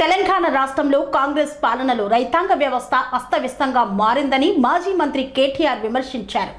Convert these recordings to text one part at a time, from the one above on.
తెలంగాణ రాష్ట్రంలో కాంగ్రెస్ పాలనలో రైతాంగ వ్యవస్థ అస్తవ్యస్తంగా మారిందని మాజీ మంత్రి కేటీఆర్ విమర్శించారు.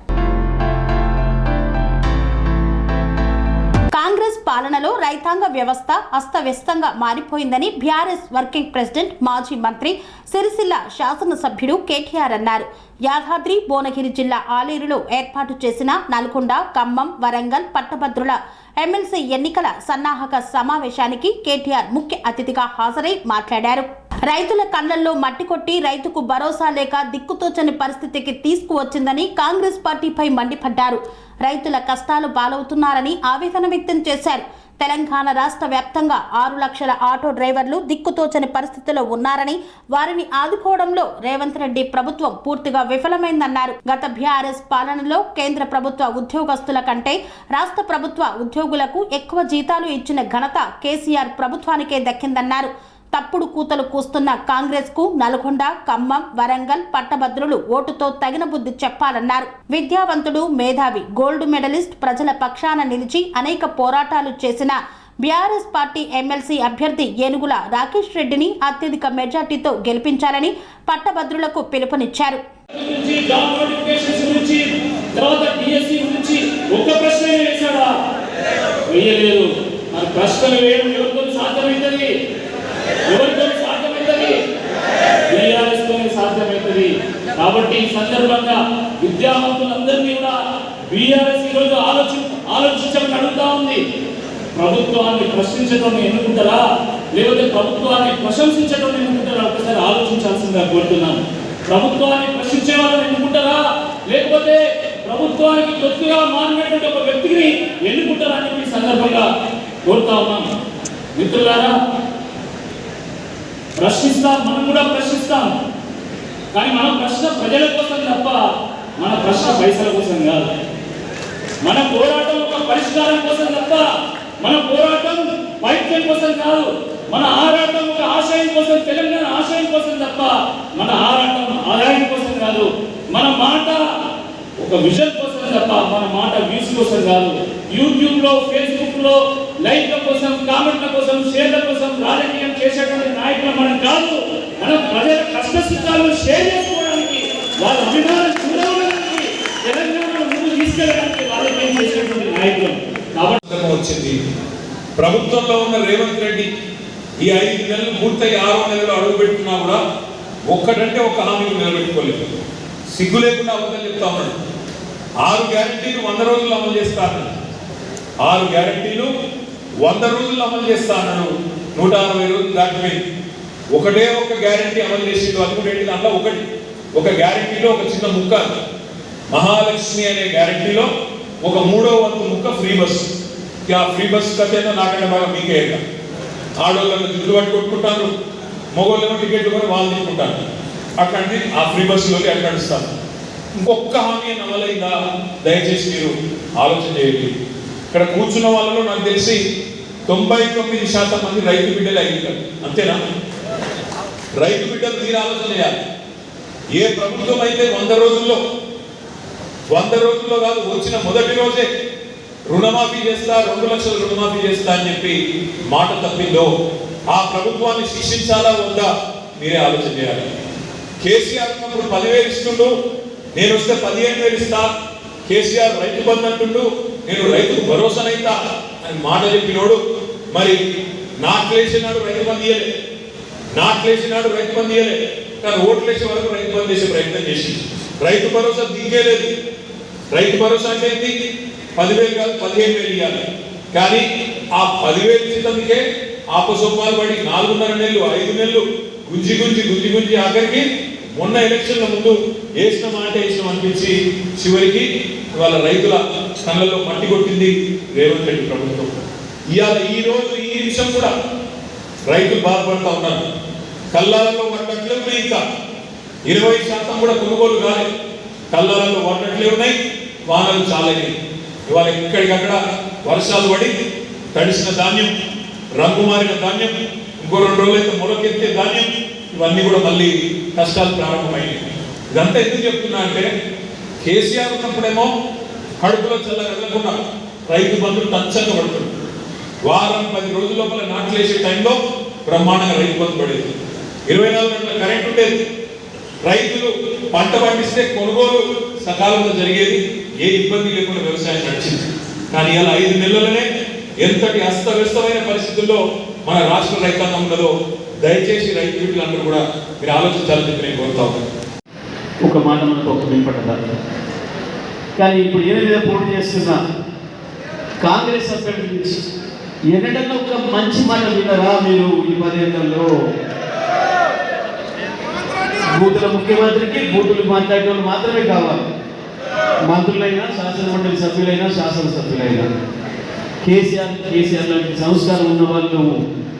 కాంగ్రెస్ పాలనలో రైతాంగ వ్యవస్థ అస్తవ్యస్తంగా మారిపోయిందని బీఆర్ఎస్ వర్కింగ్ ప్రెసిడెంట్ మాజీ మంత్రి సిరిసిల్ల శాసనసభ్యుడు కేటీఆర్ అన్నారు. యాదాద్రి భువనగిరి జిల్లా ఆలేరులో ఏర్పాటు చేసిన నల్గొండ ఖమ్మం వరంగల్ పట్టభద్రుల ఎమ్మెల్సీ ఎన్నికల సన్నాహక సమావేశానికి కేటీఆర్ ముఖ్య అతిథిగా హాజరై మాట్లాడారు. రైతుల కళ్ళల్లో మట్టి కొట్టి రైతుకు భరోసా లేక దిక్కుతోచని పరిస్థితికి తీసుకువచ్చిందని కాంగ్రెస్ పార్టీపై మండిపడ్డారు. రైతుల కష్టాలు పాలవుతున్నారని ఆవేదన వ్యక్తం చేశారు. తెలంగాణ రాష్ట్ర వ్యాప్తంగా ఆరు లక్షల ఆటో డ్రైవర్లు దిక్కుతోచని పరిస్థితిలో ఉన్నారని వారిని ఆదుకోవడంలో రేవంత్ రెడ్డి ప్రభుత్వం పూర్తిగా విఫలమైందన్నారు. గత బీఆర్ఎస్ పాలనలో కేంద్ర ప్రభుత్వ ఉద్యోగస్తుల కంటే రాష్ట్ర ప్రభుత్వ ఉద్యోగులకు ఎక్కువ జీతాలు ఇచ్చిన ఘనత కేసీఆర్ ప్రభుత్వానికే దక్కిందన్నారు. తప్పుడు కూతలు కూస్తున్న కాంగ్రెస్కు నల్గొండ ఖమ్మం వరంగల్ పట్టభద్రులు ఓటుతో తగిన బుద్ధి చెప్పాలన్నారు. విద్యావంతుడు మేధావి గోల్డ్ మెడలిస్ట్ ప్రజల పక్షాన నిలిచి అనేక పోరాటాలు చేసిన బీఆర్ఎస్ పార్టీ ఎమ్మెల్సీ అభ్యర్థి ఏనుగుల రాకేష్ రెడ్డిని అత్యధిక మెజార్టీతో గెలిపించాలని పట్టభద్రులకు పిలుపునిచ్చారు. ప్రశ్న వేశాడా ఎవరితో సాధ్యమవుతుంది ఎవరితో సాధ్యమవుతుంది కాబట్టి ఈ సందర్భంగా విద్యావంతులందరినీ కూడా బీఆర్ఎస్ ఈరోజు ఆలోచి ఆలోచించమని అడుగుతా ఉంది. ప్రభుత్వాన్ని ప్రశ్నించడం ఎన్నుకుంటారా లేకపోతే ప్రభుత్వాన్ని ప్రశంసించడం ఎన్నుకుంటారా ఒకసారి ఆలోచించాల్సిందిగా కోరుతున్నాను. ప్రభుత్వాన్ని ప్రశ్నించే వాళ్ళని ఎన్నుకుంటారా? లేకపోతే ప్రభుత్వానికి తొత్తుగా మారినటువంటి ఒక వ్యక్తిని ఎన్నుకుంటారా అని సందర్భంగా కోరుతా ఉన్నాను. మిత్రులారా ప్రశ్నిస్తాం మనం కూడా ప్రశ్నిస్తాం. కానీ మన ప్రశ్న ప్రజల కోసం తప్ప మన ప్రశ్న పైసల కోసం కాదు. మన పోరాటం ఒక పరిష్కారం కోసం తప్ప మన పోరాటం వైద్యం కోసం కాదు. మన ఆరాటం ఒక ఆశయం కోసం తెలంగాణ ఆశయం కోసం తప్ప మన ఆరాటం ఆదాయం కోసం కాదు. మన మాట ఒక విజన్ కోసం తప్ప మన మాట వ్యూస్ కోసం కాదు. యూట్యూబ్లో ఫేస్బుక్లో లైక్ల కోసం కామెంట్ల కోసం షేర్ల కోసం రాజకీయం చేసేటువంటి నాయకులు మనం కాదు మనం ప్రజల కష్ట సుఖాలు షేర్ చేసుకోవడానికి వాళ్ళ అభిమానం చూడడానికి తెలంగాణ ముందు తీసుకెళ్ళడానికి రాజకీయం చేసేటువంటి నాయకులు. కాబట్టి వచ్చింది. ప్రభుత్వంలో ఉన్న రేవంత్ రెడ్డి ఈ ఐదు నెలలు పూర్తయి ఆరో నెలలు అడుగు పెడుతున్నా కూడా ఒక్కటంటే ఒక హామీని నిలబెట్టుకోలేదు. సిగ్గు లేకుండా అబద్ధాలు చెప్తా ఉన్నాడు. ఆరు గ్యారంటీలు వంద రోజులు అమలు చేస్తా ఆరు గ్యారంటీలు వంద రోజులు అమలు చేస్తాను నూట అరవై రోజులు దాటిపోయింది. ఒకటే ఒక గ్యారంటీ అమలు చేసిండు అనుకునేది దాంట్లో ఒకటి. ఒక గ్యారంటీలో ఒక చిన్న ముక్క. మహాలక్ష్మి అనే గ్యారంటీలో ఒక మూడో వంతు ముక్క ఫ్రీ బస్. ఇక ఆ ఫ్రీ బస్ కథ నాకంటే బాగా మీకే ఇక. జుట్టు పట్టి కొట్టుకుంటారు. మగోళ్ళేమో టికెట్లు కొని వాళ్ళు తీసుకుంటారు. అక్కడిని ఆ ఫ్రీ బస్సులోకి అక్కడిస్తారు ఇంకొక హామీ అమలైందా? దయచేసి మీరు ఆలోచన చేయండి. ఇక్కడ కూర్చున్న వాళ్ళలో నాకు తెలిసి తొంభై తొమ్మిది శాతం మంది రైతు బిడ్డలు అయ్యారు అంతేనా? రైతు బిడ్డలు మీరు ఆలోచన చేయాలి. ఏ ప్రభుత్వం అయితే వంద రోజుల్లో వంద రోజుల్లో కాదు వచ్చిన మొదటి రోజే రుణమాఫీ చేస్తా రెండు లక్షలు రుణమాఫీ చేస్తా అని చెప్పి మాట తప్పిందో ఆ ప్రభుత్వాన్ని శిక్షించాలా ఉందా? మీరే ఆలోచన చేయాలి. కేసీఆర్ ఉన్నప్పుడు పదివేలు ఇస్తుండు నేను వస్తే పదిహేను వేలు ఇస్తా. కేసీఆర్ రైతు బంధు అంటుండు నేను రైతు భరోసానైతా అని మాట చెప్పినోడు మరి నాట్లేసినాడు రైతు బంద్ ఇయ్యలే. నాట్లేసినాడు రైతు బంద్ ఇయ్యలే. కానీ ఓట్లేసే వరకు రైతు బంద్ చేసే ప్రయత్నం చేసి రైతు భరోసా దిగేలేదు. రైతు భరోసా అంటే ఏంటి? పదివేలు కాదు పదిహేను వేలు ఇవ్వాలి కానీ ఆ పదివేలు ఇచ్చేందుకే ఆపసొప్పాలు పడి నాలుగున్నర నెలలు ఐదు నెలలు గుంజి గుంజి గుంజి గుంజి ఆఖరికి మొన్న ఎలక్షన్ల ముందు వేసిన మాట వేసిన అనిపించి చివరికి వాళ్ళ రైతుల కళ్ళలో మట్టి కొట్టింది రేవంత్ రెడ్డి ప్రభుత్వం. ఇవాళ ఈ రోజు ఈ నిమిషం కూడా రైతులు బాధపడతా ఉన్నారు. కల్లాలలో పడ్డట్లే ఉన్నాయి ఇంకా? ఇరవై శాతం కూడా కొనుగోలు కాలేదు కల్లాలలో పడ్డట్లే ఉన్నాయి వానలు చాలైనవి ఇవాళ ఎక్కడికక్కడ వర్షాలు పడి తడిసిన ధాన్యం రంగు మారిన ధాన్యం ఇంకో రెండు రోజులైతే మొలకెత్తే ధాన్యం ఇవన్నీ కూడా మళ్ళీ కష్టాలు ప్రారంభమైనాయి. ఇదంతా ఎందుకు చెప్తున్నా అంటే కేసీఆర్ ఉన్నప్పుడేమో కడుపులో చల్ల కదలకుండా రైతు బంధువులు టంచంగా పడుతుంది వారం పది రోజుల లోపల నాట్లేసే టైంలో బ్రహ్మాండంగా రైతు బంధు పడేది. ఇరవై నాలుగు గంటల కరెంట్ ఉండేది. రైతులు పంట పండిస్తే కొనుగోలు సకాలంలో జరిగేది. ఏ ఇబ్బంది లేకుండా వ్యవసాయం నడిచింది. కానీ ఇలా ఐదు నెలలనే ఎంతటి అస్తవ్యస్తమైన పరిస్థితుల్లో మన రాష్ట్ర రైతాంగం ఉన్నదో దయచేసి రైతు బిడ్డలందరూ కూడా మీరు ఆలోచించాలని చెప్పి నేను కోరుతా ఒక మాట మనకు ఒక వినపడ్డదా కానీ ఇప్పుడు ఏ విధంగా పోటీ చేస్తున్నా కాంగ్రెస్ అభ్యర్థి ఎన్నడన్నా ఒక మంచి మాట విన్నారా మీరు ఈ పర్యటనలో? బూతుల ముఖ్యమంత్రికి బూతులు మాట్లాడే వాళ్ళు మాత్రమే కావాలి. మంత్రులైనా శాసనమండలి సభ్యులైనా శాసనసభ్యులైనా. కేసీఆర్ కేసీఆర్ లాంటి సంస్కారం ఉన్న వాళ్ళు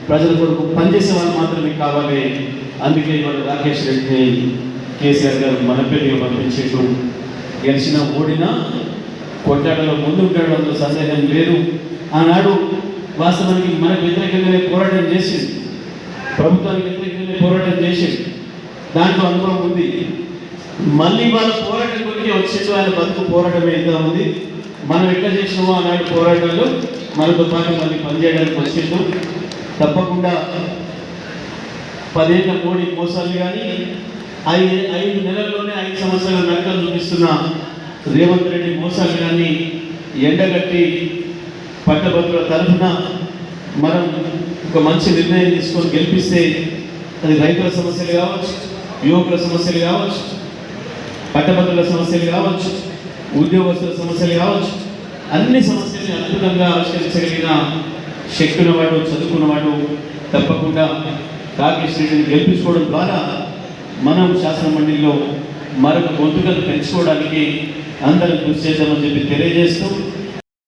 ప్రజల కొరకు పనిచేసే వాళ్ళు మాత్రమే కావాలి. అందుకే ఇవాళ రాకేష్ రెడ్డిని కేసీఆర్ గారు మన పెళ్ళిగా పంపించేట్టు గెలిచిన ఓడినా కొట్టాడలో ముందు ఉంటాడు అందులో సందేహం లేదు. ఆనాడు వాస్తవానికి మనకు వ్యతిరేకంగానే పోరాటం చేసింది ప్రభుత్వానికి వ్యతిరేకంగానే పోరాటం చేసింది దాంట్లో అనుభవం ఉంది. మళ్ళీ వాళ్ళ పోరాటం గురించి వచ్చేట్టు ఆయన బతుకు పోరాటమే ఎంత ఉంది. మనం ఎట్లా చేసినామో ఆనాడు పోరాటాలు మనతో పాటు మళ్ళీ పనిచేయడానికి వచ్చేట్టు తప్పకుండా పదిహేను మోడీ మోసాలు కానీ ఐదు ఐదు నెలల్లోనే ఐదు సంవత్సరాల నడకలు చూపిస్తున్న రేవంత్ రెడ్డి మోసాలు కానీ ఎండగట్టి పట్టభద్రుల తరఫున మనం ఒక మంచి నిర్ణయం తీసుకొని గెలిపిస్తే అది రైతుల సమస్యలు కావచ్చు యువకుల సమస్యలు కావచ్చు పట్టభద్రుల సమస్యలు కావచ్చు ఉద్యోగస్తుల సమస్యలు కావచ్చు అన్ని సమస్యల్ని అద్భుతంగా ఆవిష్కరించగలిగిన శక్తి ఉన్నవాడు చదువుకున్నవాడు తప్పకుండా రాకేష్ రెడ్డిని గెలిపించుకోవడం ద్వారా మనం శాసన మండలిలో మరొక గొంతుకను పెంచుకోవడానికి అందరం కృషి చేద్దామని చెప్పి తెలియజేస్తూ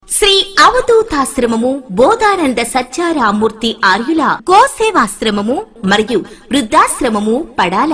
శ్రీ అవధూతాశ్రమము బోధానంద సత్యారామూర్తి ఆర్యుల గోసేవాశ్రమము మరియు వృద్ధాశ్రమము పడాల.